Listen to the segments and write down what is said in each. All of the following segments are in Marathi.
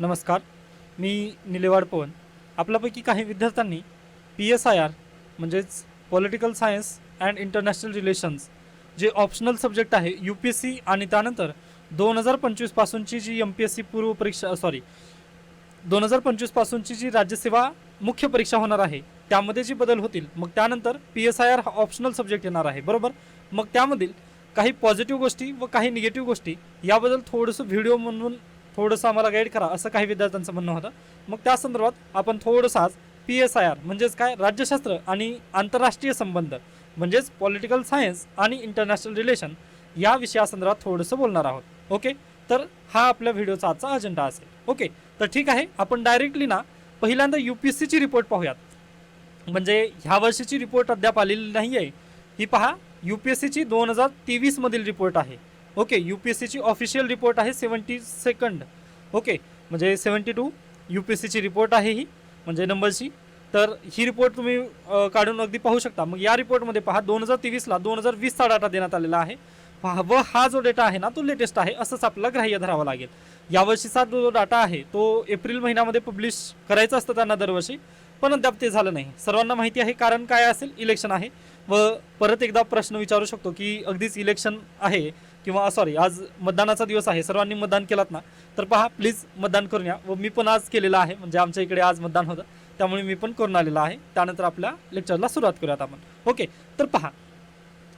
नमस्कार. मी निलेवाड पवन. आपल्यापैकी काही विद्यार्थ्यांनी पी एस आय आर म्हणजेच political science and international relations जे ऑप्शनल सब्जेक्ट आहे यू पी एस सी आणि त्यानंतर दोन हजार पंचवीसपासूनची जी एम पी एस सी पूर्व परीक्षा सॉरी दोन हजार पंचवीसपासूनची जी राज्यसेवा मुख्य परीक्षा होणार आहे त्यामध्ये जी बदल होतील मग त्यानंतर पी एस आय आर हा ऑप्शनल सब्जेक्ट येणार आहे बरोबर? मग त्यामधील काही पॉझिटिव्ह गोष्टी व काही निगेटिव्ह गोष्टी याबद्दल थोडंसं व्हिडिओ म्हणून थोडंसं आम्हाला गाईड करा असं काही विद्यार्थ्यांचं म्हणणं होतं. मग त्या संदर्भात आपण थोडंसं आज पी एस आय आर म्हणजेच काय? राज्यशास्त्र आणि आंतरराष्ट्रीय संबंध म्हणजेच पॉलिटिकल सायन्स आणि इंटरनॅशनल रिलेशन या विषयासंदर्भात थोडंसं बोलणार आहोत. ओके तर हा आपल्या व्हिडिओचा आजचा अजेंडा असेल. ओके तर ठीक आहे आपण डायरेक्टली ना पहिल्यांदा यू पी एस सीची रिपोर्ट पाहूयात. म्हणजे ह्या वर्षीची रिपोर्ट अद्याप आलेली नाही आहे ही पहा यू पी एस सीची दोन हजार तेवीसमधील रिपोर्ट आहे. ओके यू पी एस सीची ऑफिशियल रिपोर्ट आहे सेवन्टी सेकंड ओके म्हणजे seventy two U P S सीची रिपोर्ट आहे ही म्हणजे नंबरची तर ही रिपोर्ट तुम्ही काढून अगदी पाहू शकता. मग या रिपोर्टमध्ये पहा दोन हजार तेवीसला दोन हजार वीसचा डाटा देण्यात आलेला आहे. पहा, व हा जो डेटा आहे ना तो लेटेस्ट आहे असंच आपल्याला ग्राह्य धरावा लागेल. यावर्षीचा जो डाटा आहे तो एप्रिल महिन्यामध्ये पब्लिश करायचा असतं त्यांना दरवर्षी पण अद्याप ते झालं नाही. सर्वांना माहिती आहे कारण काय असेल? इलेक्शन आहे. व परत एकदा प्रश्न विचारू शकतो की अगदीच इलेक्शन आहे. किंवा सॉरी आज मतदानाचा दिवस आहे सर्वांनी मतदान केलात ना तर पहा प्लीज मतदान करून या. व मी पण आज केलेलं आहे म्हणजे आमच्या इकडे आज मतदान होतं त्यामुळे मी पण करून आलेलं आहे. त्यानंतर आपल्या लेक्चरला सुरुवात करूयात आपण. ओके तर पहा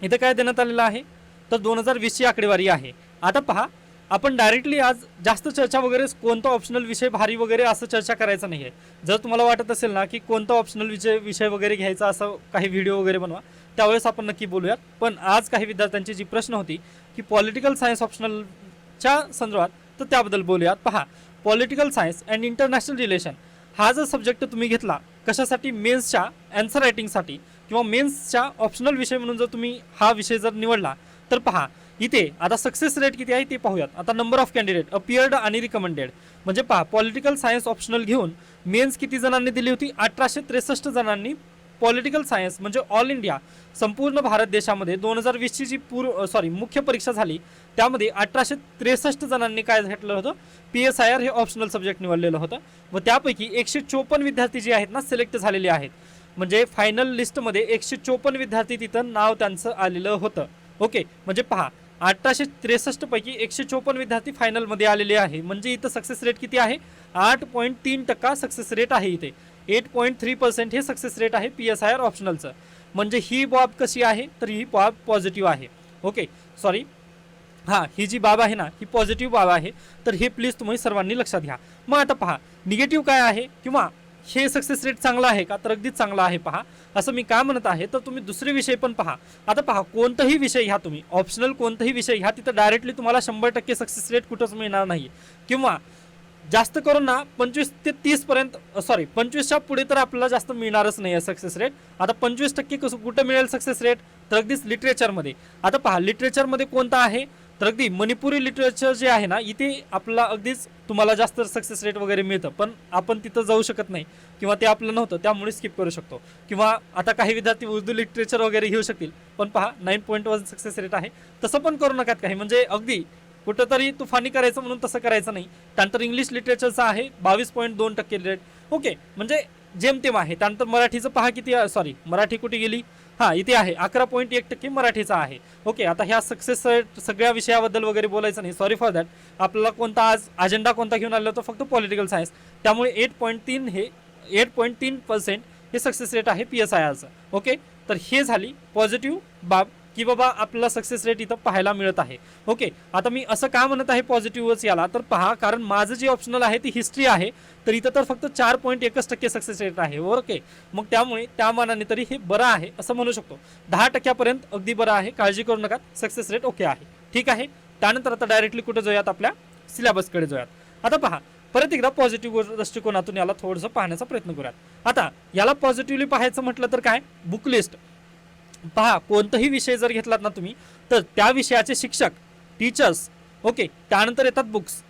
इथं काय देण्यात आलेलं आहे? तर दोन हजार वीसची आकडेवारी आहे. आता पहा आपण डायरेक्टली आज जास्त चर्चा वगैरे कोणता ऑप्शनल विषय भारी वगैरे असं चर्चा करायचं नाही आहे जर तुम्हाला वाटत असेल ना की कोणता ऑप्शनल विषय विषय वगैरे घ्यायचा असं काही व्हिडिओ वगैरे बनवा त्यावेळेस आपण नक्की बोलूयात. पण आज काही विद्यार्थ्यांची जी प्रश्न होती की पॉलिटिकल सायन्स ऑप्शनलच्या संदर्भात तर त्याबद्दल बोलूयात. पहा political science and international relation हा जर सब्जेक्ट तुम्ही घेतला कशासाठी? मेन्सच्या अँसर रायटिंगसाठी किंवा मेन्सच्या ऑप्शनल विषय म्हणून जर तुम्ही हा विषय जर निवडला तर पहा इथे आता सक्सेस रेट किती आहे ते पाहूयात. आता नंबर ऑफ कॅन्डिडेट अपियर्ड आणि रिकमेंडेड म्हणजे पहा पॉलिटिकल सायन्स ऑप्शनल घेऊन मेन्स किती जणांनी दिली होती? अठराशे त्रेसष्ट जणांनी पॉलिटिकल सायन्स म्हणजे ऑल इंडिया संपूर्ण भारत देशामध्ये दोन हजार वीसची जी पूर्व सॉरी मुख्य परीक्षा झाली त्यामध्ये अठराशे त्रेसष्ट जणांनी काय घेतलं होतं? पी एस आय आर हे ऑप्शनल सब्जेक्ट निवडलेलं होतं. व त्यापैकी एकशे चोपन्न विद्यार्थी जे आहेत ना सिलेक्ट झालेले आहेत. म्हणजे फायनल लिस्टमध्ये एकशे चोपन्न विद्यार्थी तिथं नाव त्यांचं आलेलं होतं. ओके म्हणजे पहा अठराशे त्रेसष्ट पैकी एकशे चोपन्न विद्यार्थी फायनलमध्ये आलेले आहे. म्हणजे इथं सक्सेस रेट किती आहे? आठ पॉईंट तीन टक्का सक्सेस रेट आहे इथे. एट पॉईंट थ्री पर्सेंट हे सक्सेस रेट आहे पी एस आय आर ऑप्शनलचं म्हणजे ही बाब कशी आहे? तर ही बॉब पॉझिटिव्ह आहे. ओके सॉरी हां ही जी बाब आहे ना ही पॉझिटिव्ह बाब आहे. तर हे प्लीज तुम्ही सर्वांनी लक्षात घ्या. मग आता पहा निगेटिव्ह काय आहे? किंवा हे सक्सेस रेट चांगला आहे का? तर अगदीच चांगला आहे पहा. असं मी का म्हणत आहे? तर तुम्ही दुसरे विषय पण पहा. आता पहा कोणताही विषय घ्या तुम्ही. ऑप्शनल कोणताही विषय घ्या तिथं डायरेक्टली तुम्हाला शंभर टक्के सक्सेस रेट कुठंच मिळणार नाही. किंवा जास्त करून ना पंचवीस ते तीस पर्यंत सॉरी पंचवीसच्या पुढे तर आपल्याला जास्त मिळणारच नाही आहे सक्सेस रेट आता पंचवीस टक्के कसं कुठं मिळेल सक्सेस रेट तर अगदीच लिटरेचरमध्ये आता पहा लिटरेचरमध्ये कोणता आहे? तर अगदी मणिपुरी लिटरेचर जे आहे ना इथे आपला अगदीच तुम्हाला जास्त सक्सेस रेट वगैरे मिळतं. पण आपण तिथं जाऊ शकत नाही. किंवा ते आपलं नव्हतं त्यामुळे स्किप करू शकतो. किंवा आता काही विद्यार्थी उर्दू लिटरेचर वगैरे घेऊ शकतील. पण पहा nine point one success rate आहे. तसं पण करू नकात काही. म्हणजे अगदी कुठंतरी तुफानी करायचं म्हणून तसं करायचं नाही. त्यानंतर इंग्लिश लिटरेचरचं आहे बावीस पॉईंट दोन टक्के रेट ओके म्हणजे जेमतेम आहे. त्यानंतर मराठीचं पहा किती सॉरी मराठी कुठे गेली? हां इथे आहे. अकरा पॉईंट एक टक्के मराठीचा आहे. ओके आता ह्या सक्सेस रेट सगळ्या विषयाबद्दल वगैरे बोलायचं नाही. सॉरी फॉर दॅट आपल्याला कोणता आज अजेंडा कोणता घेऊन आला होता फक्त पॉलिटिकल सायन्स त्यामुळे एट पॉईंट तीन हे एट पॉईंट तीन पर्सेंट हे सक्सेस रेट आहे पी एस आय आरचं ओके तर हे झाली पॉझिटिव्ह बाब. की बाबा आपल्याला सक्सेस रेट इथं पाहायला मिळत आहे. ओके आता मी असं का म्हणत आहे पॉझिटिव्हच याला? तर पहा कारण माझं जे ऑप्शनल आहे ती हिस्ट्री आहे. तर इथं तर फक्त चार पॉईंट एकच टक्के सक्सेस रेट आहे. ओके मग त्यामुळे त्या मानाने तरी हे बरं आहे असं म्हणू शकतो. दहा टक्क्यापर्यंत अगदी बरं आहे. काळजी करू नका. सक्सेस रेट ओके आहे. ठीक आहे? त्यानंतर आता डायरेक्टली कुठे जाऊयात आपल्या? सिलेबसकडे जाऊयात. आता पहा परत एकदा पॉझिटिव्ह दृष्टिकोनातून याला थोडंसं पाहण्याचा प्रयत्न करूयात. आता याला पॉझिटिव्हली पाहायचं म्हटलं तर काय? बुकलिस्ट पहा कोणताही विषय जर घेतलात ना तुम्ही तर त्या विषयाचे शिक्षक टीचर्स ओके त्यानंतर येतात बुक्स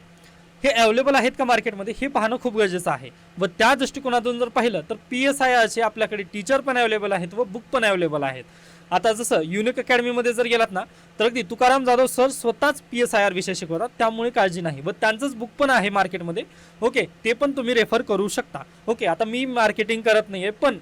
हे अवेलेबल आहेत का मार्केटमध्ये हे पाहणं खूप गरजेचं आहे. व त्या दृष्टिकोनातून जर पाहिलं तर पी एस आय आरचे आपल्याकडे टीचर पण अवेलेबल आहेत व बुक पण अवेलेबल आहेत. आता जसं युनिक अकॅडमीमध्ये जर गेलात ना तर अगदी तुकाराम जाधव सर स्वतःच पी एस आय आर विषय शिकवतात. त्यामुळे काळजी नाही. व त्यांचंच बुक पण आहे मार्केटमध्ये ओके ते पण तुम्ही रेफर करू शकता. ओके आता मी मार्केटिंग करत नाही आहे पण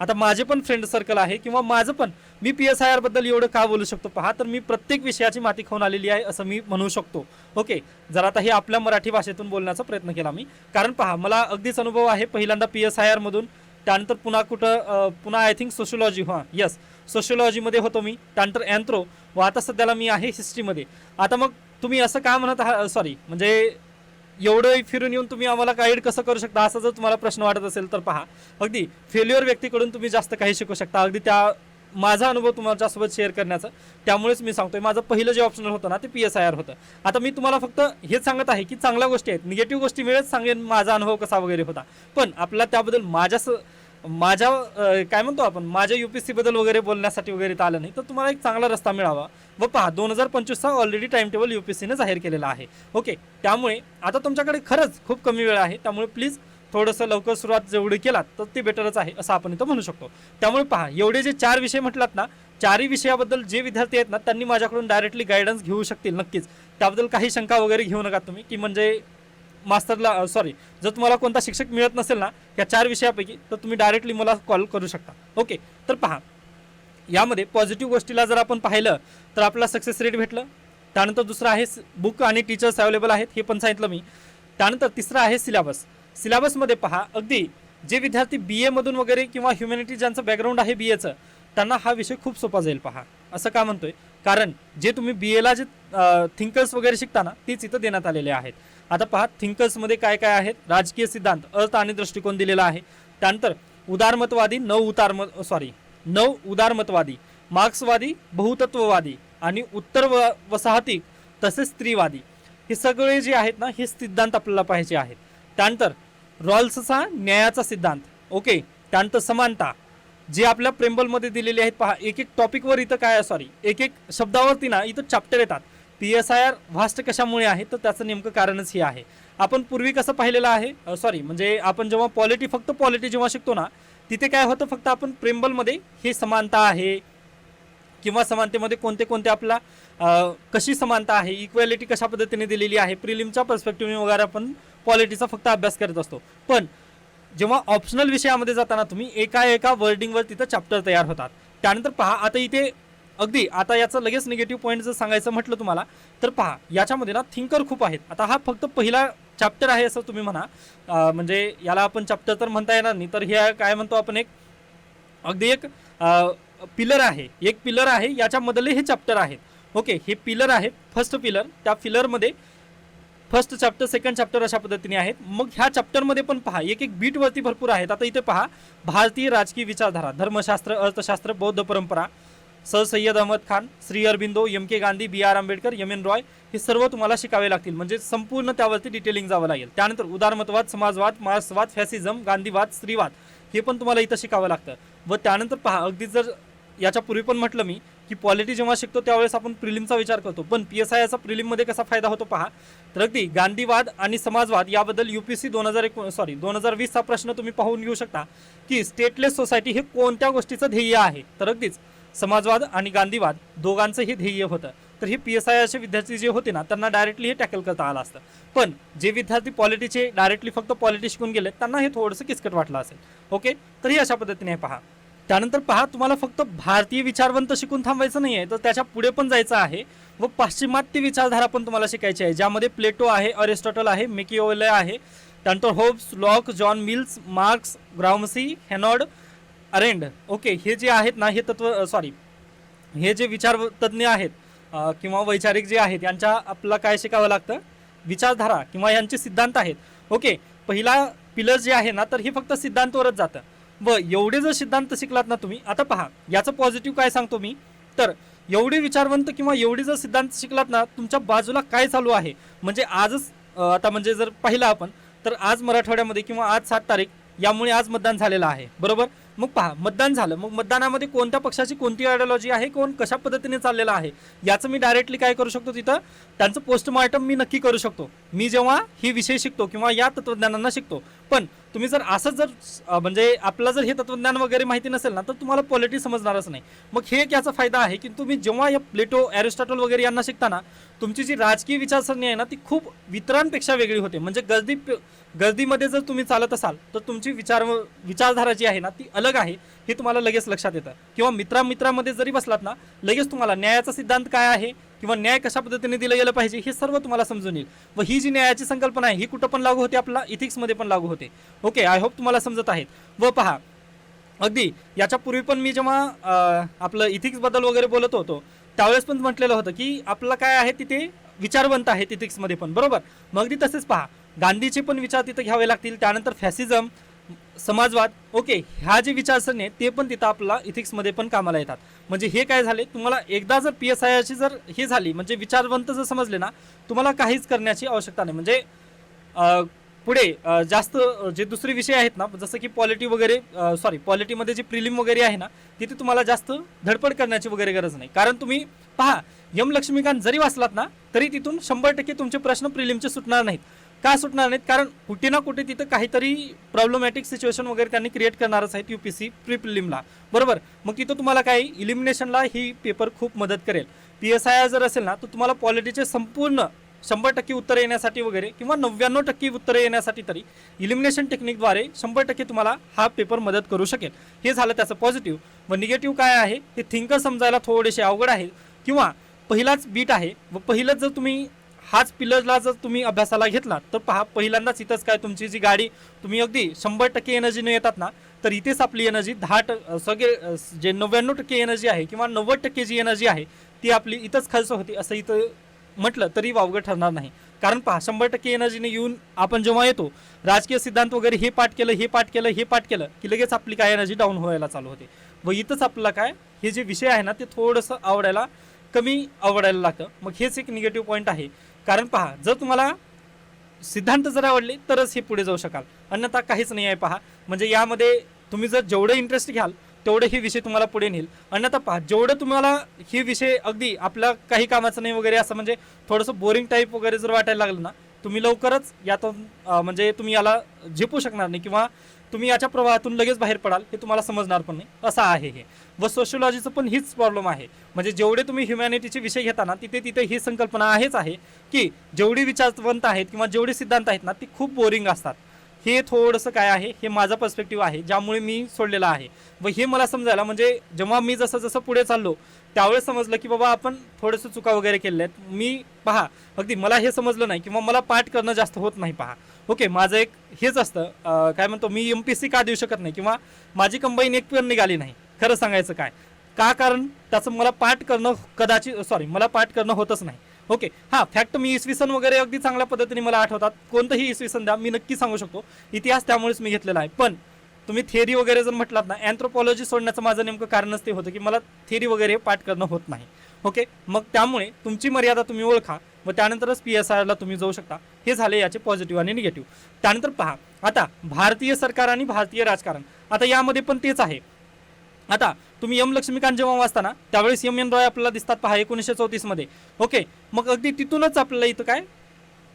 आता माझे पण फ्रेंड सर्कल आहे किंवा माझं पण मी पी एस आय आरबद्दल एवढं का बोलू शकतो? पहा तर मी प्रत्येक विषयाची माती खाऊन आलेली आहे असं मी म्हणू शकतो. ओके जर आता हे आपल्या मराठी भाषेतून बोलण्याचा प्रयत्न केला मी. कारण पहा मला अगदीच अनुभव आहे पहिल्यांदा पी एस आय आरमधून त्यानंतर पुन्हा कुठं पुन्हा आय थिंक सोशिओलॉजी हां यस सोशिओलॉजीमध्ये होतो मी. त्यानंतर अँथ्रो व आता सध्याला मी आहे हिस्ट्रीमध्ये आता मग तुम्ही असं का म्हणत आहात सॉरी म्हणजे एवढं फिरून येऊन तुम्ही आम्हाला गाईड कसं करू शकता? असा जर तुम्हाला प्रश्न वाटत असेल तर पहा. अगदी फेल्युअर व्यक्तीकडून तुम्ही जास्त काही शिकू शकता. अगदी त्या माझा अनुभव तुमच्यासोबत शेअर करण्याचा. त्यामुळेच मी सांगतोय माझं पहिलं जे ऑप्शनल होतं ना ते पी एस आय आर होतं. आता मी तुम्हाला फक्त हेच सांगत आहे की चांगल्या गोष्टी आहेत. निगेटिव्ह गोष्टी वेळेस सांगेन माझा अनुभव कसा वगैरे होता. पण आपला त्याबद्दल माझ्या माझ्या काय म्हणतो आपण माझ्या यू युपीएससी बद्दल वगैरे बोलण्यासाठी वगैरे आलं नाही. तर तुम्हाला एक चांगला रस्ता मिळावा. व पहा दोन हजार पंचवीसचा ऑलरेडी टाइम टेबल युपीएससीने जाहीर केलेला आहे. ओके त्यामुळे आता तुमच्याकडे खरंच खूप कमी वेळ आहे. त्यामुळे प्लीज थोडंसं लवकर सुरुवात जेवढी केलात तर ते बेटरच आहे असं आपण इथं म्हणू शकतो. त्यामुळे पहा एवढे जे चार विषय म्हटलात ना चारही विषयाबद्दल जे विद्यार्थी आहेत ना त्यांनी माझ्याकडून डायरेक्टली गायडन्स घेऊ शकतील नक्कीच. त्याबद्दल काही शंका वगैरे घेऊ नका तुम्ही की म्हणजे मास्तरला सॉरी जर तुम्हाला कोणता शिक्षक मिळत नसेल ना या चार विषयापैकी तर तुम्ही डायरेक्टली मला कॉल करू शकता. ओके तर पहा यामध्ये पॉझिटिव्ह गोष्टीला जर आपण पाहिलं तर आपला सक्सेस रेट भेटलं. त्यानंतर दुसरं आहे बुक आणि टीचर्स अवेलेबल आहेत हे पण सांगितलं मी. त्यानंतर तिसरं आहे सिलेबस सिलेबसमध्ये पहा. अगदी जे विद्यार्थी बी एमधून वगैरे किंवा ह्युमॅनिटी ज्यांचं बॅकग्राऊंड आहे बी एचं त्यांना हा विषय खूप सोपा जाईल पहा. असं का म्हणतोय? कारण जे तुम्ही बी एला जे थिंकर्स वगैरे शिकताना तेच इथं देण्यात आलेले आहेत. आता पहा थिंकर्समध्ये काय काय आहेत? राजकीय सिद्धांत अर्थ आणि दृष्टिकोन दिलेला आहे. त्यानंतर उदारमतवादी नव उतारम सॉरी नव उदारमतवादी मार्क्सवादी बहुतत्ववादी आणि उत्तर व वसाहती तसेच स्त्रीवादी. हे सगळे जे आहेत ना हे सिद्धांत आपल्याला पाहिजे आहेत. त्यानंतर रॉल्सचा न्यायाचा सिद्धांत. ओके त्यानंतर समानता. जे आपल्या प्रेम्बलमध्ये दिलेले आहेत पहा एक एक टॉपिकवर इथं काय सॉरी एक एक शब्दावरती ना इथं चॅप्टर येतात. P S I R vast कशामुळे आहे? तर त्याचं नेमकं कारणच हे आहे. आपण पूर्वी कसं पाहिलेलं आहे? सॉरी म्हणजे आपण जेव्हा पॉलिटी फक्त पॉलिटी जेव्हा शिकतो ना तिथे काय होतं? फक्त आपण प्रेम्बलमध्ये हे समानता आहे. किंवा समानतेमध्ये कोणते कोणते आपला कशी समानता आहे? इक्वॅलिटी कशा पद्धतीने दिलेली आहे? प्रिलिमच्या पर्स्पेक्टिव्हने वगैरे आपण पॉलिटीचा फक्त अभ्यास करत असतो. पण जेव्हा ऑप्शनल विषयामध्ये जाताना तुम्ही एका एका वर्डिंगवर तिथं चॅप्टर तयार होतात. त्यानंतर पहा आता इथे अगदी आता याचं लगेच निगेटिव्ह पॉईंट जर सांगायचं म्हटलं तुम्हाला तर पहा याच्यामध्ये ना थिंकर खूप आहेत. आता हा फक्त पहिला चॅप्टर आहे असं तुम्ही म्हणा. म्हणजे याला आपण चॅप्टर तर म्हणता येणार नाही तर हे काय म्हणतो आपण एक अगदी एक पिलर आहे. एक पिलर आहे याच्यामधले हे चॅप्टर आहेत. ओके हे पिलर आहे फर्स्ट पिलर त्या पिलरमध्ये फर्स्ट चॅप्टर सेकंड चॅप्टर अशा पद्धतीने आहेत. मग ह्या चॅप्टरमध्ये पण पहा एक एक बीटवरती भरपूर आहेत. आता इथे पहा भारतीय राजकीय विचारधारा धर्मशास्त्र अर्थशास्त्र बौद्ध परंपरा sir Syed Ahmad Khan Shri Aurobindo M K Gandhi B R Ambedkar M N Roy हे सर्व तुम्हाला शिकावे लागतील. म्हणजे संपूर्ण त्यावरती डिटेलिंग जावं लागेल. त्यानंतर उदारमतवाद समाजवाद मार्क्सवाद फॅसिझम गांधीवाद स्त्रीवाद हे पण तुम्हाला इथं शिकावं लागतं. व त्यानंतर पहा अगदी जर याच्या पूर्वी पण म्हटलं मी की पॉलिटी जेव्हा शिकतो त्यावेळेस आपण प्रिलिमचा विचार करतो. पण पी एस आयचा प्रिलिममध्ये कसा फायदा होतो पहा. तर अगदी गांधीवाद आणि समाजवाद याबद्दल यू पी सी दोन हजार एक सॉरी दोन हजार वीसचा प्रश्न तुम्ही पाहून घेऊ शकता की स्टेटलेस सोसायटी हे कोणत्या गोष्टीचं ध्येय आहे? तर अगदीच समाजवाद आणि गांधीवाद दोघांचं हे ध्येय होतं. तर हे पी एस आय असे विद्यार्थी जे होते ना त्यांना डायरेक्टली हे टॅकल करता आलं असतं. पण जे विद्यार्थी पॉलिटीचे डायरेक्टली फक्त पॉलिटी शिकून गेले त्यांना हे थोडंसं किचकट वाटलं असेल. ओके तर हे अशा पद्धतीने पहा. त्यानंतर पहा तुम्हाला फक्त भारतीय विचारवंत शिकून थांबायचं नाही आहे तर त्याच्या पुढे पण जायचं आहे. व पाश्चिमात्य विचारधारा पण तुम्हाला शिकायची आहे ज्यामध्ये प्लेटो आहे अरिस्टॉटल आहे मेकिओले आहे त्यानंतर Hobbes Locke John Mills Marx Gramsci Hannah Arendt. Okay हे जे आहेत ना हे तत्व सॉरी हे जे विचार तज्ज्ञ आहेत किंवा वैचारिक जे आहेत यांच्या आपल्याला काय शिकावं लागतं? विचारधारा किंवा यांचे सिद्धांत आहेत. ओके पहिला पिलर जे आहे ना तर हे फक्त सिद्धांतवरच जातं. व एवढे जर सिद्धांत शिकलात ना तुम्ही आता पहा याचं पॉझिटिव्ह काय सांगतो मी? तर एवढे विचारवंत किंवा एवढे जर सिद्धांत शिकलात ना तुमच्या बाजूला काय चालू आहे? म्हणजे आजच आता म्हणजे जर पाहिलं आपण तर आज मराठवाड्यामध्ये किंवा आज सात तारीख यामुळे आज मतदान झालेलं आहे. बरोबर? मग पहा मतदान झालं. मग मतदानामध्ये कोणत्या पक्षाची कोणती आयडिओलॉजी आहे कोण कशा पद्धतीने चाललेलं आहे? याचं मी डायरेक्टली काय करू शकतो तिथं? त्यांचं पोस्टमार्टम मी नक्की करू शकतो. मी जेव्हा ही विषय शिकतो किंवा या तत्वज्ञानांना शिकतो. पण तुम्ही जर असंच जर म्हणजे आपलं जर हे तत्वज्ञान वगैरे माहिती नसेल ना तर तुम्हाला पॉलिटी समजणारच नाही. मग हे एक याचा फायदा आहे की तुम्ही जेव्हा या प्लेटो ॲरिस्टॉटल वगैरे यांना शिकताना तुमची जी राजकीय विचारसरणी आहे ना ती खूप वितरांपेक्षा वेगळी होते. म्हणजे गर्दी गर्दीमध्ये जर तुम्ही चालत असाल तर तुमची विचार विचारधारा जी आहे ना ती अलग आहे. हे तुम्हाला लगेच लक्षात येतं. किंवा मित्रामित्रामध्ये जरी बसलात ना लगेच तुम्हाला न्यायाचा सिद्धांत काय आहे? किंवा न्याय कशा पद्धतीने दिलं गेलं पाहिजे हे सर्व तुम्हाला समजून येईल. व ही जी न्यायाची संकल्पना आहे ही कुठं पण लागू होते आपला इथिक्समध्ये पण लागू होते. ओके आय होप तुम्हाला समजत आहेत. व पहा अगदी याच्यापूर्वी पण मी जेव्हा आपलं इथिक्सबद्दल वगैरे बोलत होतो त्यावेळेस पण म्हटलेलं होतं की आपलं काय आहे तिथे विचारवंत आहेत इथिक्समध्ये पण बरोबर? मग अगदी तसेच पहा गांधीचे पण विचार तिथं घ्यावे लागतील त्यानंतर फॅसिझम समाजवाद ओके ह्या जे विचारसरणी आहेत ते पण तिथं आपला इथिक्समध्ये पण कामाला येतात. म्हणजे हे काय झाले? तुम्हाला एकदा जर पी एस आयची जर हे झाली म्हणजे विचारवंत जर समजले ना तुम्हाला काहीच करण्याची आवश्यकता नाही. म्हणजे पुढे जास्त जे दुसरे विषय आहेत ना जसं की पॉलिटी वगैरे सॉरी पॉलिटीमध्ये जे प्रिलिम वगैरे आहे ना तिथे तुम्हाला जास्त धडपड करण्याची वगैरे गरज नाही. कारण तुम्ही पहा यम लक्ष्मीकांत जरी वाचलात ना तरी तिथून शंभर टक्के तुमचे प्रश्न प्रिलिमचे सुटणार नाहीत. का सुटणार नाहीत? कारण कुठे ना कुठे तिथं काहीतरी प्रॉब्लेमॅटिक सिच्युएशन वगैरे त्यांनी क्रिएट करणारच आहेत यू पी सी प्री प्रिलिमला बरोबर? मग तिथं तुम्हाला काय इलिमिनेशनला ही पेपर खूप मदत करेल. पी एस आय जर असेल ना तर तुम्हाला पॉलिटीचे संपूर्ण शंभर टक्के उत्तर येण्यासाठी वगैरे किंवा नव्याण्णव टक्के उत्तरं येण्यासाठी तरी इलिमिनेशन टेक्निकद्वारे शंभर टक्के तुम्हाला हा पेपर मदत करू शकेल. हे झालं त्याचं पॉझिटिव्ह व निगेटिव्ह काय आहे? हे थिंकर समजायला थोडेसे अवघड आहे. किंवा पहिलाच बीट आहे. व पहिलंच जर तुम्ही हाच पिलरला जर तुम्ही अभ्यासाला घेतला तर पहा पहिल्यांदाच इथंच काय तुमची जी गाडी तुम्ही अगदी शंभर टक्के एनर्जीने येतात ना तर इथेच आपली एनर्जी दहा ट सगळे जे नव्याण्णव टक्के एनर्जी आहे किंवा नव्वद टक्के जी एनर्जी आहे ती आपली इथंच खर्च होती असं इथं म्हटलं तरी वावगं ठरणार नाही. कारण पहा शंभर टक्के एनर्जीने येऊन आपण जेव्हा येतो राजकीय सिद्धांत वगैरे हे पाठ केलं हे पाठ केलं हे पाठ केलं की लगेच आपली काय एनर्जी डाऊन व्हायला चालू होते. व इथंच आपल्याला काय हे जे विषय आहे ना ते थोडंसं आवडायला कमी आवडायला लागतं. मग हेच एक निगेटिव्ह पॉईंट आहे. कारण पहा जर तुम्हाला सिद्धांत जर आवडले तरच हे पुढे जाऊ शकाल. अन्यथा काहीच नाही आहे पहा. म्हणजे यामध्ये तुम्ही जर जेवढं इंटरेस्ट घ्याल तेवढे हे विषय तुम्हाला पुढे नेईल. अन्यथा पहा जेवढं तुम्हाला हे विषय अगदी आपला काही कामाचं नाही वगैरे असं म्हणजे थोडंसं बोरिंग टाईप वगैरे जर वाटायला लागलं ना तुम्ही लवकरच यातून म्हणजे तुम्ही याला झेपू शकणार नाही किंवा तुम्ही याच्या प्रवाहातून लगेच बाहेर पडाल हे तुम्हाला समजणार पण नाही. असं आहे हे. व सोशिओलॉजीचं पण हीच प्रॉब्लेम आहे. म्हणजे जेवढे तुम्ही ह्युमॅनिटीचे विषय घेता ना तिथे तिथे ही संकल्पना आहेच आहे की जेवढी विचारवंत आहेत किंवा जेवढे सिद्धांत आहेत ना ती खूप बोरिंग असतात. हे थोडंसं काय आहे हे माझा पर्स्पेक्टिव्ह आहे ज्यामुळे मी सोडलेलं आहे. व हे मला समजायला म्हणजे जेव्हा मी जसं जसं पुढे चाललो त्यावेळेस समजलं की बाबा आपण थोडंसं चुका वगैरे केलेल्या आहेत मी पहा अगदी मला हे समजलं नाही किंवा मला पाठ करणं जास्त होत नाही पहा. ओके माझं एक हेच असतं काय म्हणतो मी एम पी सी का देऊ शकत नाही किंवा माझी कंबाईन एक पण निघाली नाही खरं सांगायचं काय? का कारण त्याचं मला पाठ करणं कदाचित सॉरी मला पाठ करणं होतच नाही. ओके हां फॅक्ट मी इसवी सन वगैरे अगदी चांगल्या पद्धतीने मला आठवतात. कोणतंही इसवी सन द्या मी नक्की सांगू शकतो. इतिहास त्यामुळेच मी घेतलेला आहे. पण तुम्ही थेअरी वगैरे जर म्हटलात ना अँथ्रोपॉलॉजी सोडण्याचं माझं नेमकं कारणच ते होतं की मला थेअरी वगैरे पाठ करणं होत नाही. ओके मग त्यामुळे तुमची मर्यादा तुम्ही ओळखा व त्यानंतरच पी एस आरला तुम्ही जाऊ शकता. हे झाले याचे पॉझिटिव्ह आणि निगेटिव्ह त्यानंतर पहा आता भारतीय सरकार आणि भारतीय राजकारण. आता यामध्ये पण तेच आहे. आता तुम्ही यम लक्ष्मीकांत जेव्हा वाचताना त्यावेळेस यम एन रॉय आपल्याला दिसतात पहा एकोणीसशे चौतीसमध्ये. ओके मग अगदी तिथूनच आपल्याला इथं काय?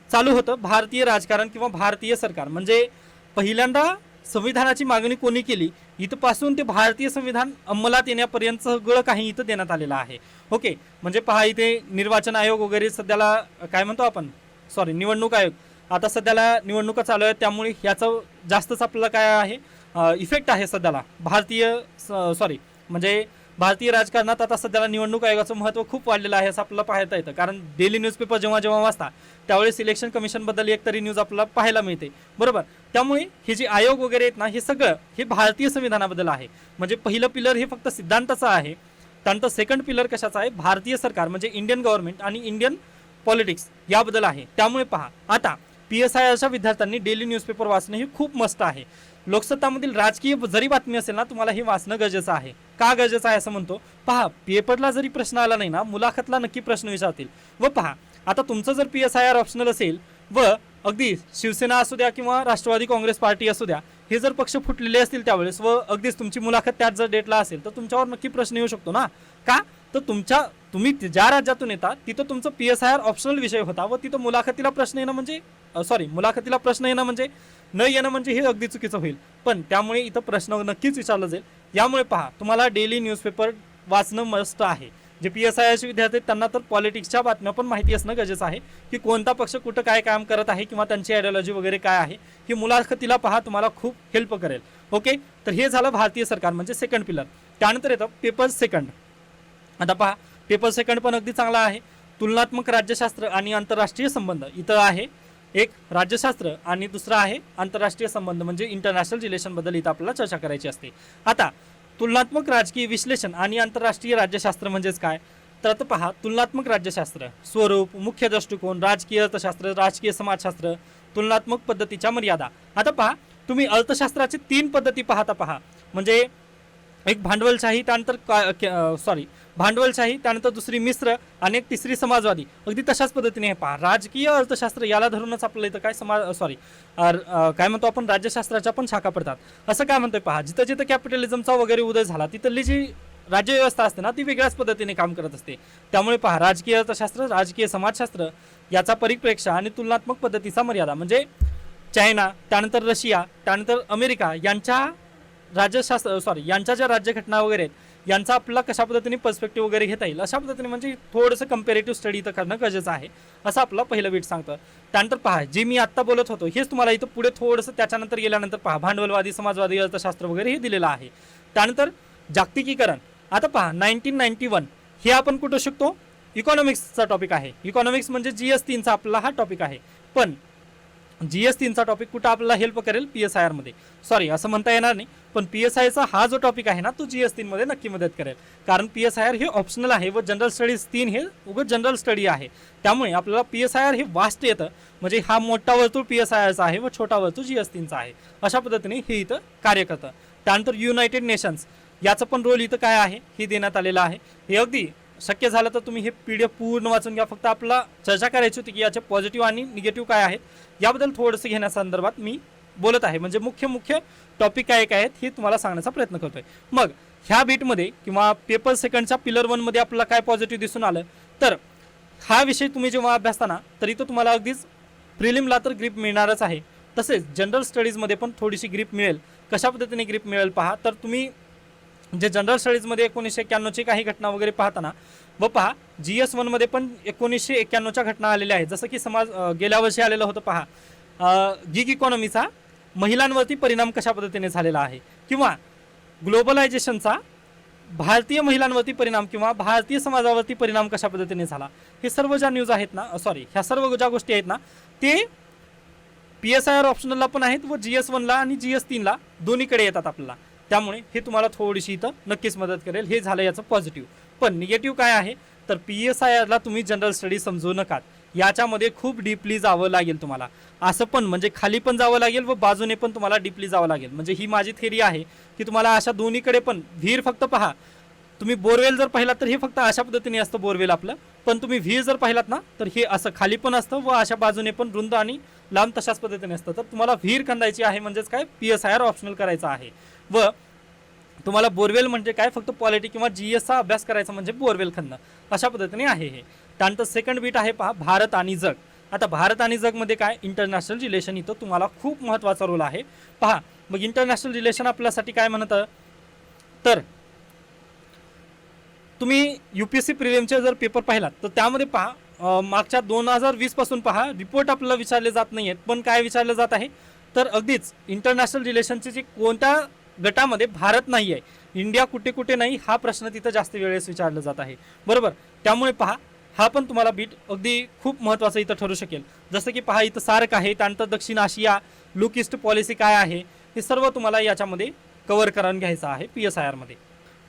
चालू होतं भारतीय राजकारण किंवा भारतीय सरकार. म्हणजे पहिल्यांदा संविधानाची मागणी कोणी केली? इथपासून ते भारतीय संविधान अंमलात येण्यापर्यंत सगळं काही इथं देण्यात आलेलं आहे. ओके म्हणजे पहा इथे निर्वाचन आयोग वगैरे सध्याला काय म्हणतो आपण? सॉरी निवडणूक आयोग. आता सध्याला निवडणुका चालू आहेत त्यामुळे याचं जास्तच आपल्याला काय आहे? इफेक्ट आहे सध्याला. भारतीय सॉरी म्हणजे भारतीय राजकारणात आता सध्याला निवडणूक आयोगाचं महत्त्व खूप वाढलेलं आहे असं आपल्याला पाहता येतं. कारण डेली न्यूजपेपर जेव्हा जेव्हा वाचता त्यावेळेस इलेक्शन कमिशनबद्दल एक तरी न्यूज आपल्याला पाहायला मिळते. बरोबर? त्यामुळे हे जे आयोग वगैरे आहेत ना हे सगळं हे भारतीय संविधानाबद्दल आहे. म्हणजे पहिलं पिलर हे फक्त सिद्धांताचं आहे. त्यानंतर सेकंड पिलर कशाचा आहे? भारतीय सरकार म्हणजे इंडियन गव्हर्नमेंट आणि इंडियन पॉलिटिक्स याबद्दल आहे. त्यामुळे पहा आता पी एस आय अशा विद्यार्थ्यांनी डेली न्यूजपेपर वाचणं हे खूप मस्त आहे. लोकसत्तामधील राजकीय जरी बातमी असेल ना तुम्हाला हे वाचणं गरजेचं आहे. का गरजेचं आहे असं म्हणतो? पहा पेपरला जरी प्रश्न आला नाही ना मुलाखतला नक्की प्रश्न विचारतील. व पहा आता तुमचं जर P S I R optional असेल व अगदी शिवसेना असू द्या किंवा राष्ट्रवादी काँग्रेस पार्टी असू द्या हे जर पक्ष फुटलेले असतील त्यावेळेस व अगदीच तुमची मुलाखत त्याच जर डेटला असेल तर तुमच्यावर नक्की प्रश्न येऊ शकतो ना? का? तर तुमच्या तुम्ही ज्या राज्यातून येता तिथं तुमचं P S I R optional विषय होता व तिथं मुलाखतीला प्रश्न येणं म्हणजे सॉरी मुलाखतीला प्रश्न येणं म्हणजे न येणं म्हणजे हे अगदी चुकीचं होईल. पण त्यामुळे इथं प्रश्न नक्कीच विचारला जाईल. यामुळे पहा तुम्हाला डेली न्यूजपेपर वाचणं मस्त आहे. जे पी एस आय आयचे विद्यार्थी आहेत त्यांना तर पॉलिटिक्सच्या बातम्या पण माहिती असणं गरजेचं आहे की कोणता पक्ष कुठं काय काम करत आहे किंवा त्यांची आयडिओलॉजी वगैरे काय आहे ही मुलाखतीला पहा तुम्हाला खूप हेल्प करेल. ओके तर हे झालं भारतीय सरकार म्हणजे सेकंड पिलर त्यानंतर येतं पेपर सेकंड आता पहा पेपर सेकंड पण अगदी चांगला आहे. तुलनात्मक राज्यशास्त्र आणि आंतरराष्ट्रीय संबंध. इथं आहे एक राज्यशास्त्र आणि दुसरं आहे आंतरराष्ट्रीय संबंध म्हणजे इंटरनॅशनल रिलेशनबद्दल इथं आपल्याला चर्चा करायची असते. आता तुलनात्मक राजकीय विश्लेषण आणि आंतरराष्ट्रीय राज्यशास्त्र म्हणजेच काय? तर आता पहा तुलनात्मक राज्यशास्त्र स्वरूप मुख्य दृष्टिकोन राजकीय अर्थशास्त्र राजकीय समाजशास्त्र तुलनात्मक पद्धतीच्या मर्यादा. आता पहा तुम्ही अर्थशास्त्राचे तीन पद्धती पाहता पहा. म्हणजे एक भांडवलशाही त्यानंतर सॉरी भांडवलशाही त्यानंतर दुसरी मिश्र आणि एक तिसरी समाजवादी. अगदी तशाच पद्धतीने हे पहा. राजकीय अर्थशास्त्र याला धरूनच आपल्याला इथं काय समाज सॉरी काय म्हणतो आपण राज्यशास्त्राच्या पण शाखा पडतात. असं काय म्हणतोय पहा जिथं जिथं कॅपिटलिझमचा वगैरे उदय झाला तिथली जी राज्यव्यवस्था असते ना ती वेगळ्याच पद्धतीने काम करत असते. त्यामुळे पहा राजकीय अर्थशास्त्र राजकीय समाजशास्त्र याचा परिप्रेक्ष्य आणि तुलनात्मक पद्धतीचा मर्यादा. म्हणजे चायना त्यानंतर रशिया त्यानंतर अमेरिका यांच्या राज्यशास्त्र सॉरी यांच्या ज्या राज्यघटना वगैरे आहेत यांचा आपला कशा पद्धतीने पर्स्पेक्टिव्ह वगैरे घेता येईल? अशा पद्धतीने म्हणजे थोडंसं कम्पेरेटिव्ह स्टडी इथं करणं गरजेचं आहे असं आपलं पहिलं बीट सांगतं. त्यानंतर पहा जे मी आत्ता बोलत होतो हेच तुम्हाला इथं पुढे थोडंसं त्याच्यानंतर गेल्यानंतर पहा भांडवलवादी समाजवादी अर्थशास्त्र वगैरे हे दिलेलं आहे. त्यानंतर जागतिकीकरण. आता पहा नाईन्टीन नाईन्टी वन हे आपण कुठं शिकतो? इकॉनॉमिक्सचा टॉपिक आहे. इकॉनॉमिक्स म्हणजे जी एस तीनचा आपला हा टॉपिक आहे. पण जी एस तीनचा टॉपिक कुठं आपल्याला हेल्प करेल पी एस आय आरमध्ये सॉरी असं म्हणता येणार नाही पण पी एस आयचा हा जो टॉपिक आहे ना तो जी एस तीनमध्ये नक्की मदत करेल. कारण पी एस आय आर हे ऑप्शनल आहे व जनरल स्टडीज तीन हे उगं जनरल स्टडी आहे. त्यामुळे आपल्याला पी एस आय आर हे वास्ट येतं. म्हणजे हा मोठा वर्तुळ पी एस आय आरचा आहे व छोटा वर्तुळ जी एस तीनचा आहे. अशा पद्धतीने हे इथं कार्य करतं. त्यानंतर युनायटेड नेशन्स याचं पण रोल इथं काय आहे? हे देण्यात आलेलं आहे. हे अगदी शक्य झालं तर तुम्ही हे पी डी एफ पूर्ण वाचून घ्या. फक्त आपला चर्चा करायची होती की याचे पॉझिटिव्ह आणि निगेटिव्ह काय आहेत याबद्दल थोडंसं घेण्यासंदर्भात मी बोलत आहे. म्हणजे मुख्य मुख्य टॉपिक काय काय आहेत हे तुम्हाला सांगण्याचा प्रयत्न करतोय. मग ह्या बीटमध्ये किंवा पेपर सेकंडच्या पिलर वनमध्ये आपल्याला काय पॉझिटिव्ह दिसून आलं? तर हा विषय तुम्ही जेव्हा अभ्यासताना तरी तो तुम्हाला अगदीच प्रिलिमला तर ग्रीप मिळणारच आहे. तसेच जनरल स्टडीजमध्ये पण थोडीशी ग्रीप मिळेल. कशा पद्धतीने ग्रीप मिळेल पहा. तर तुम्ही जे जनरल स्टडीजमध्ये एकोणीसशे एक्क्याण्णवची काही घटना वगैरे पाहताना व पहा जी एस वनमध्ये पण एकोणीसशे एक्क्याण्णवच्या घटना आलेल्या आहेत. जसं की समाज गेल्या वर्षी आलेलं होतं पहा. गिग इकॉनॉमीचा महिलांवरती परिणाम कशा पद्धतीने झालेला आहे? किंवा ग्लोबलायझेशनचा भारतीय महिलांवरती परिणाम किंवा भारतीय समाजावरती परिणाम कशा पद्धतीने झाला? हे सर्व ज्या न्यूज आहेत ना सॉरी ह्या सर्व ज्या गोष्टी आहेत ना ते पी एस आय आर ऑप्शनलला पण आहेत व जी एस वनला आणि जी एस तीनला दोन्हीकडे येतात आपल्याला. त्यामुळे हे तुम्हाला थोडीशी इथं नक्कीच मदत करेल. हे झालं याचं पॉझिटिव्ह. पण निगेटिव्ह काय आहे? तर पी एस आय आरला तुम्ही जनरल स्टडी समजू नका याच्यामध्ये खूप डीपली जावं लागेल तुम्हाला. असं पण म्हणजे खाली पण जावं लागेल व बाजूने पण तुम्हाला डीपली जावं लागेल. म्हणजे ही माझी थेरी आहे की तुम्हाला अशा दोन्हीकडे पण विहीर फक्त पहा. तुम्ही बोरवेल जर पाहिलात तर हे फक्त अशा पद्धतीने असतं बोरवेल आपलं. पण तुम्ही विहीर जर पाहिलात ना तर हे असं खाली पण असतं व अशा बाजूने पण रुंद आणि लांब तशाच पद्धतीने असतं. तर तुम्हाला विहीर खंदायची आहे म्हणजेच काय? P S I R optional करायचं आहे. व तुम्हाला बोरवेल म्हणजे काय? फक्त पॉलिटी किंवा जी एसचा अभ्यास करायचा म्हणजे बोरवेल खंड अशा पद्धतीने आहे हे. त्यानंतर सेकंड बीट आहे पहा भारत आणि जग. आता भारत आणि जगमध्ये काय? इंटरनॅशनल रिलेशन इथं तुम्हाला खूप महत्त्वाचा रोल आहे. पहा मग इंटरनॅशनल रिलेशन आपल्यासाठी काय म्हणतं? तर तुम्ही यू पी एस सी प्रिलियमचे जर पेपर पाहिलात तर त्यामध्ये पहा मागच्या दोन हजार वीसपासून पहा रिपोर्ट आपल्याला विचारले जात नाही आहेत पण काय विचारलं जात आहे? तर अगदीच इंटरनॅशनल रिलेशनचे जे कोणत्या गटामध्ये भारत नाही आहे. इंडिया कुठे कुठे नाही हा प्रश्न तिथं जास्त वेळेस विचारला जात आहे. बरोबर? त्यामुळे पहा हा पण तुम्हाला बीट अगदी खूप महत्त्वाचा इथं ठरू शकेल. जसं की पहा इथं सार्क आहे त्यानंतर दक्षिण आशिया लुक ईस्ट पॉलिसी काय आहे हे सर्व तुम्हाला याच्यामध्ये कव्हर करून घ्यायचं आहे पी एस आय आरमध्ये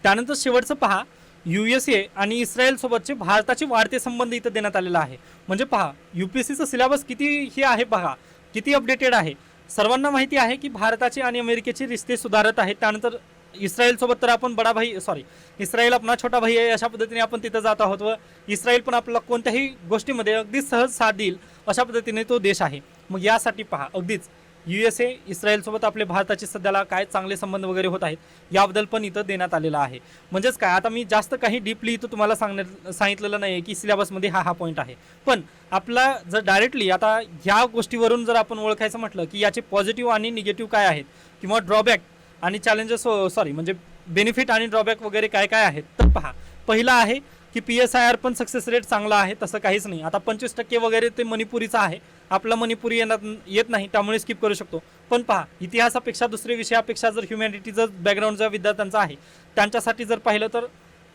त्यानंतर शेवटचं पहा यू एस ए आणि इस्रायलसोबतचे भारताचे वाढते संबंध इथं देण्यात आलेला आहे. म्हणजे पहा यू पी एस सीचं सिलेबस किती हे आहे पहा किती अपडेटेड आहे. सर्वांना माहिती आहे की भारताचे आणि अमेरिकेचे रिश्ते सुधारत आहेत. त्यानंतर इस्रायलसोबत तर आपण बडा भाई सॉरी इस्रायल आपला छोटा भाई आहे अशा पद्धतीने आपण तिथं जात आहोत व इस्रायल पण आपल्याला कोणत्याही गोष्टीमध्ये अगदी सहज साथ देईल अशा पद्धतीने तो देश आहे. मग यासाठी पहा अगदीच यू एस ए इस्रायलसोबत आपले भारताचे सध्याला काय चांगले संबंध वगैरे होत आहेत याबद्दल पण इथं देण्यात आलेलं आहे. म्हणजेच काय आता मी जास्त काही डीपली इथं तुम्हाला सांगण्यात सांगितलेलं नाही आहे की सिलेबसमध्ये हा हा पॉईंट आहे. पण आपला जर डायरेक्टली आता ह्या गोष्टीवरून जर आपण ओळखायचं म्हटलं की याचे पॉझिटिव्ह आणि निगेटिव्ह काय आहेत किंवा ड्रॉबॅक आणि चॅलेंजेस सॉरी म्हणजे बेनिफिट आणि ड्रॉबॅक वगैरे काय काय आहेत तर पहा. पहिला आहे की पी एस आय आर पण सक्सेस रेट चांगला आहे तसं काहीच नाही. आता पंचवीस टक्के वगैरे ते मणिपुरीचं आहे. आपला मणिपुरी येणार येत नाही त्यामुळे स्किप करू शकतो. पण पहा इतिहासापेक्षा दुसऱ्या विषयापेक्षा जर ह्युमॅनिटी जर बॅकग्राऊंडचा विद्यार्थ्यांचं आहे त्यांच्यासाठी जर पाहिलं तर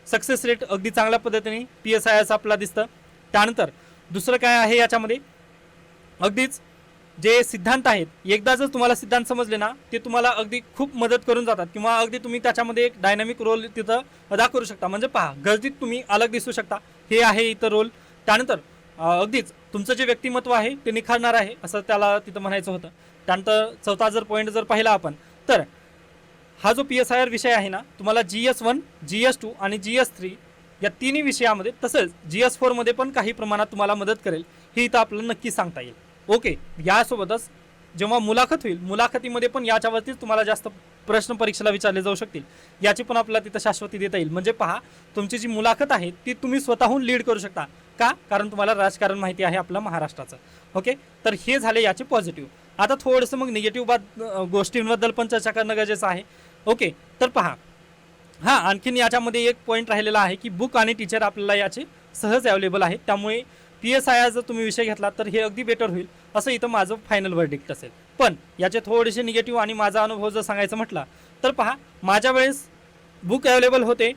सक्सेस रेट अगदी चांगल्या पद्धतीने पी एस आय एस आपला दिसतं. त्यानंतर दुसरं काय आहे याच्यामध्ये? अगदीच जे सिद्धांत आहेत एकदा जर तुम्हाला सिद्धांत समजले ना ते तुम्हाला अगदी खूप मदत करून जातात किंवा अगदी तुम्ही त्याच्यामध्ये एक डायनामिक रोल तिथं अदा करू शकता. म्हणजे पहा गर्दीत तुम्ही अलग दिसू शकता. हे आहे इथं रोल त्यानंतर अगदीच तुमचं जे व्यक्तिमत्व आहे ते निखारणार आहे असं त्याला तिथं म्हणायचं होतं. त्यानंतर चौथा जर पॉईंट जर पाहिला आपण तर हा जो पी एस आय आर विषय आहे ना तुम्हाला G S one G S two आणि जी एस थ्री या तिन्ही विषयामध्ये तसंच जी एस फोरमध्ये पण काही प्रमाणात तुम्हाला मदत करेल. हे इथं आपल्याला नक्की सांगता येईल. ओके यासोबतच जेव्हा मुलाखत होईल मुलाखतीमध्ये पण याच्यावरतीच तुम्हाला जास्त प्रश्न परीक्षेला विचारले जाऊ शकतील. याची पण आपल्याला तिथं शाश्वती देता येईल. म्हणजे पहा तुमची जी मुलाखत आहे ती तुम्ही स्वतःहून लीड करू शकता. का? कारण तुम्हाला राजकारण माहिती आहे आपलं महाराष्ट्राचं. ओके? तर हे झाले याचे पॉझिटिव्ह. आता थोडंसं मग निगेटिव्ह बाद गोष्टींबद्दल पण चर्चा करणं गरजेचं आहे. ओके? तर पहा. हां आणखीन याच्यामध्ये एक पॉईंट राहिलेला आहे की बुक आणि टीचर आपल्याला याचे सहज अवेलेबल आहेत. त्यामुळे पी एस आय जर तुम्ही विषय घेतला तर हे अगदी बेटर होईल. असं इथं माझं फायनल वर्डिक्ट असेल. पण याचे थोडेसे निगेटिव्ह आणि माझा अनुभव जर सांगायचं म्हटला तर पहा माझ्या वेळेस बुक अवेलेबल होते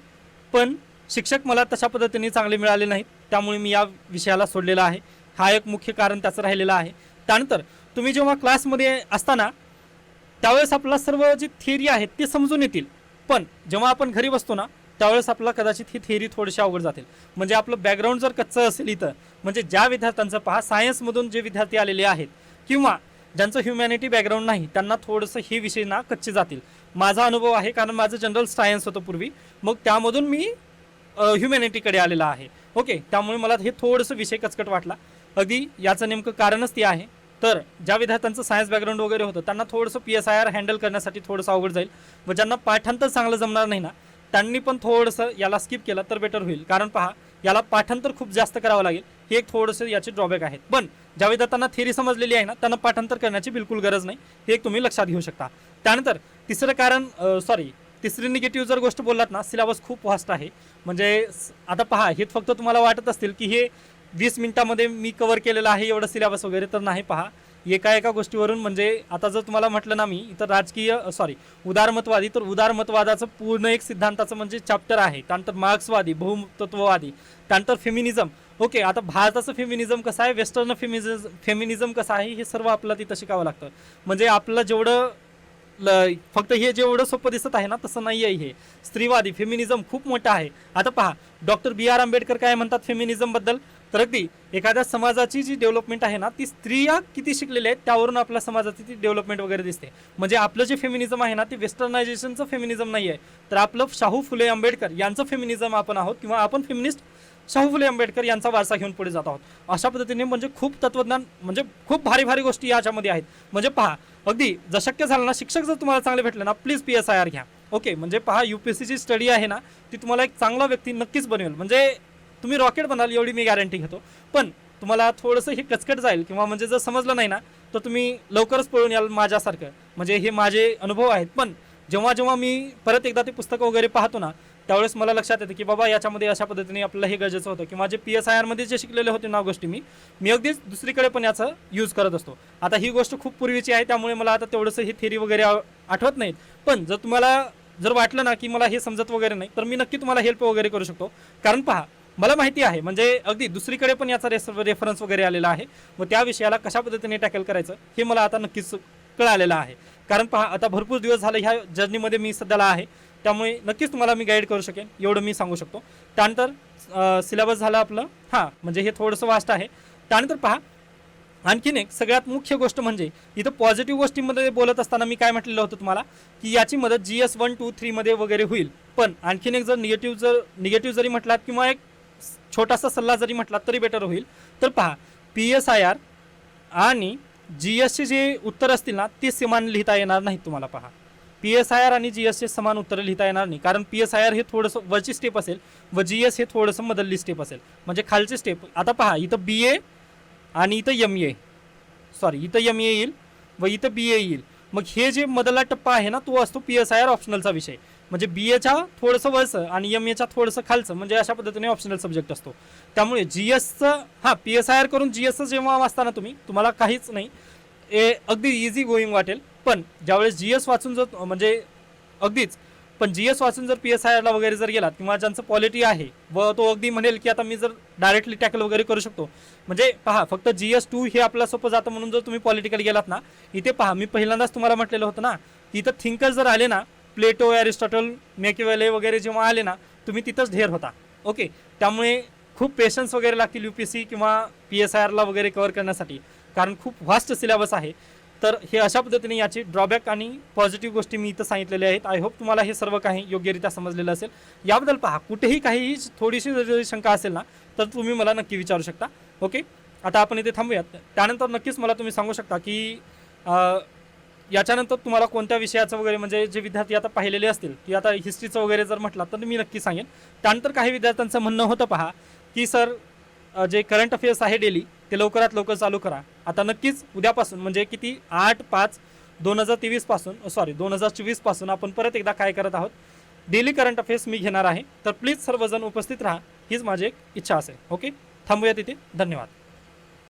पण शिक्षक मला तशा पद्धतीने चांगले मिळाले नाहीत. त्यामुळे मी या विषयाला सोडलेला आहे. हा एक मुख्य कारण त्याचं राहिलेलं आहे. त्यानंतर तुम्ही जेव्हा क्लासमध्ये असताना त्यावेळेस आपला सर्व जी थिअरी आहेत ते समजून येतील. पण जेव्हा आपण घरी बसतो ना त्यावेळेस आपला कदाचित ही थेरी थोडीशी अवघड जातील. म्हणजे आपलं बॅकग्राऊंड जर कच्चं असेल इथं म्हणजे ज्या विद्यार्थ्यांचं पहा सायन्समधून जे विद्यार्थी आलेले आहेत किंवा ज्यांचं ह्युमॅनिटी बॅकग्राऊंड नाही त्यांना थोडंसं हे विषय ना कच्चे जातील. माझा अनुभव आहे कारण माझं जनरल सायन्स होतं पूर्वी. मग त्यामधून मी ह्युमॅनिटीकडे आलेला आहे. ओके त्यामुळे मला हे थोडंसं विषय कचकट वाटला. अगदी याचं नेमकं कारणच ते आहे. तर ज्या विद्यार्थ्यांचं सायन्स बॅकग्राऊंड वगैरे होतं त्यांना थोडंसं P S I R handle करण्यासाठी थोडंसं अवघड जाईल. व ज्यांना पाठांतर चांगलं जमणार नाही ना त्यांनी पण थोडंसं याला स्किप केलं तर बेटर होईल. कारण पहा याला पाठांतर खूप जास्त करावं लागेल. हे एक थोडंसं याचे ड्रॉबॅक आहेत. पण ज्या विद्यार्थ्यांना थेरी समजलेली आहे ना त्यांना पाठांतर करण्याची बिलकुल गरज नाही. हे एक तुम्ही लक्षात घेऊ शकता. त्यानंतर तिसरं कारण सॉरी तिसरी निगेटिव्ह जर गोष्ट बोललात ना सिलेबस खूप फास्ट आहे. म्हणजे आता पहा हे फक्त तुम्हाला वाटत असतील की हे वीस मिनिटामध्ये मी कव्हर केलेलं आहे एवढं सिलेबस वगैरे तर नाही पहा. एका एका गोष्टीवरून म्हणजे आता जर तुम्हाला म्हटलं ना मी इथं राजकीय सॉरी उदारमतवादी तर उदारमतवादाचं पूर्ण एक सिद्धांताचं म्हणजे चॅप्टर आहे. त्यानंतर मार्क्सवादी बहुतत्ववादी त्यानंतर फेमिनिझम ओके आता भारताचं फेमिनिझम कसं आहे? वेस्टर्न फेमिनिझम फेमिनिझम कसं आहे? हे सर्व आपल्याला तिथं शिकावं लागतं. म्हणजे आपलं जेवढं ल- फक्त हे जेवढं सोपं दिसत आहे ना तसं नाही आहे हे. स्त्रीवादी फेमिनिझम खूप मोठं आहे. आता पहा डॉक्टर बी आर आंबेडकर काय म्हणतात फेमिनिझमबद्दल तर अगदी एखाद्या समाजाची जी डेव्हलपमेंट आहे ना ती स्त्रिया किती शिकलेल्या आहेत त्यावरून आपल्या समाजाची ती डेव्हलपमेंट वगैरे दिसते. म्हणजे आपलं जे फेमिनिझम आहे ना ते वेस्टर्नायझेशनचं फेमिनिझम नाही आहे तर आपलं शाहू फुले आंबेडकर यांचं फेमिनिझम आपण आहोत किंवा आपण फेमिनिस्ट शाहू फुले आंबेडकर यांचा वारसा घेऊन पुढे जात आहोत. अशा पद्धतीने म्हणजे खूप तत्वज्ञान म्हणजे खूप भारी भारी गोष्टी याच्यामध्ये आहेत. म्हणजे पहा अगदी जर शक्य झालं ना शिक्षक जर तुम्हाला चांगले भेटले ना please P S I R घ्या. ओके म्हणजे पहा यू पी एस सीची स्टडी आहे ना ती तुम्हाला एक चांगला व्यक्ती नक्कीच बनवेल. म्हणजे तुम्ही रॉकेट बनाल एवढी मी गॅरंटी घेतो. पण तुम्हाला थोडंसं हे कचकट जाईल किंवा म्हणजे जर समजलं नाही ना तर तुम्ही लवकरच पळून याल माझ्यासारखं. म्हणजे हे माझे अनुभव आहेत. पण जेव्हा जेव्हा मी परत एकदा ते पुस्तकं वगैरे पाहतो ना त्यावेळेस मला लक्षात येतं की बाबा याच्यामध्ये अशा पद्धतीने आपल्याला हे गरजेचं होतं. किंवा जे पी एस आय आरमध्ये जे शिकलेले होते ना गोष्टी मी मी अगदीच दुसरीकडे पण याचं यूज करत असतो. आता ही गोष्ट खूप पूर्वीची आहे त्यामुळे मला आता तेवढंसं ही थेरी वगैरे आठवत नाहीत. पण जर तुम्हाला जर वाटलं ना की मला हे समजत वगैरे नाही तर मी नक्की तुम्हाला हेल्प वगैरे करू शकतो. कारण पहा मला माहिती आहे म्हणजे अगदी दुसरीकडे पण याचा रेस रेफरन्स वगैरे आलेला आहे. व त्या विषयाला कशा पद्धतीने टॅकल करायचं हे मला आता नक्कीच कळालेलं आहे. कारण पहा आता भरपूर दिवस झाले ह्या जर्नीमध्ये मी सध्याला आहे. त्यामुळे नक्कीच तुम्हाला मी गाईड करू शकेन एवढं मी सांगू शकतो. त्यानंतर सिलेबस झालं आपलं. हां म्हणजे हे थोडंसं वास्ट आहे. त्यानंतर पहा आणखीन एक सगळ्यात मुख्य गोष्ट म्हणजे इथं पॉझिटिव्ह गोष्टींमध्ये बोलत असताना मी काय म्हटलेलं होतं तुम्हाला की याची मदत जी एस वन टू थ्रीमध्ये वगैरे होईल. पण आणखीन एक जर निगेटिव्ह जर निगेटिव्ह जरी म्हटलात किंवा एक छोटासा सल्ला जरी म्हटलात तरी बेटर होईल. तर पहा पी एस आय आर आणि जी एसचे जे उत्तर असतील ना ते समान लिहिता येणार नाहीत तुम्हाला पहा. पी एस आय आर आणि जी एसचे समान उत्तरं लिहिता येणार नाही. कारण पी एस आय आर हे थोडंसं वरची स्टेप असेल व जी एस हे थोडंसं मदलली स्टेप असेल. म्हणजे खालचे स्टेप आता पहा इथं बी ए आणि इथं एम ए सॉरी इथं एम ए येईल व इथं बी ए येईल. मग हे जे मधला टप्पा आहे ना तो असतो पी एस आय आर ऑप्शनलचा विषय. म्हणजे बी एच्या थोडंसं वरचं आणि एम एच्या थोडंसं खालचं म्हणजे अशा पद्धतीने ऑप्शनल सब्जेक्ट असतो. त्यामुळे जी एसचं हां पी एस आय आर करून जी एसचं जेव्हा वाचताना तुम्ही तुम्हाला काहीच नाही. ए अगदी इझी गोईंग वाटेल. पण ज्यावेळेस जी एस वाचून जर म्हणजे अगदीच पण जी एस वाचून जर पी एस आय आरला वगैरे जर गेलात किंवा ज्यांचं क्वालिटी आहे व तो अगदी म्हणेल की आता मी जर डायरेक्टली टॅकल वगैरे करू शकतो. म्हणजे पहा फक्त जी एस टू हे आपल्या सोपं जातं म्हणून जर तुम्ही पॉलिटिकल गेलात ना इथे पहा मी पहिल्यांदाच तुम्हाला म्हटलेलं होतं ना की इथं थिंकर जर आले ना प्लेटो ॲरिस्टॉटल मेकेवेले वगैरे जेव्हा आले ना तुम्ही तिथंच ढेर होता. ओके त्यामुळे खूप पेशन्स वगैरे लागतील यू पी सी किंवा पी एस आय आरला वगैरे कव्हर करण्यासाठी. कारण खूप व्हास्ट सिलेबस आहे. तर हे अशा पद्धतीने याची ड्रॉबॅक आणि पॉझिटिव्ह गोष्टी मी इथं सांगितलेल्या आहेत. आय होप तुम्हाला हे सर्व काही योग्यरित्या समजलेलं असेल. याबद्दल पहा कुठेही काहीही थोडीशी जरी शंका असेल ना तर तुम्ही मला नक्की विचारू शकता. ओके आता आपण इथे थांबूयात. त्यानंतर नक्कीच मला तुम्ही सांगू शकता की याच्यानंतर तुम्हाला कोणत्या विषयाचं वगैरे म्हणजे जे विद्यार्थी आता पाहिलेले असतील की आता हिस्ट्रीचं वगैरे जर म्हटलं तर मी नक्की सांगेन. त्यानंतर काही विद्यार्थ्यांचं म्हणणं होतं पहा की सर जे करंट अफेअर्स आहे डेली ते लवकरात लवकर चालू करा. आता नक्कीच उद्यापासून म्हणजे किती? आठ पाच दोन हजार तेवीसपासून सॉरी दोन हजार चोवीसपासून आपण परत एकदा काय करत आहोत? डेली करंट अफेअर्स मी घेणार आहे. तर प्लीज सर्वजण उपस्थित राहा. हीच माझी एक इच्छा असेल. ओके थांबूया तिथे. धन्यवाद.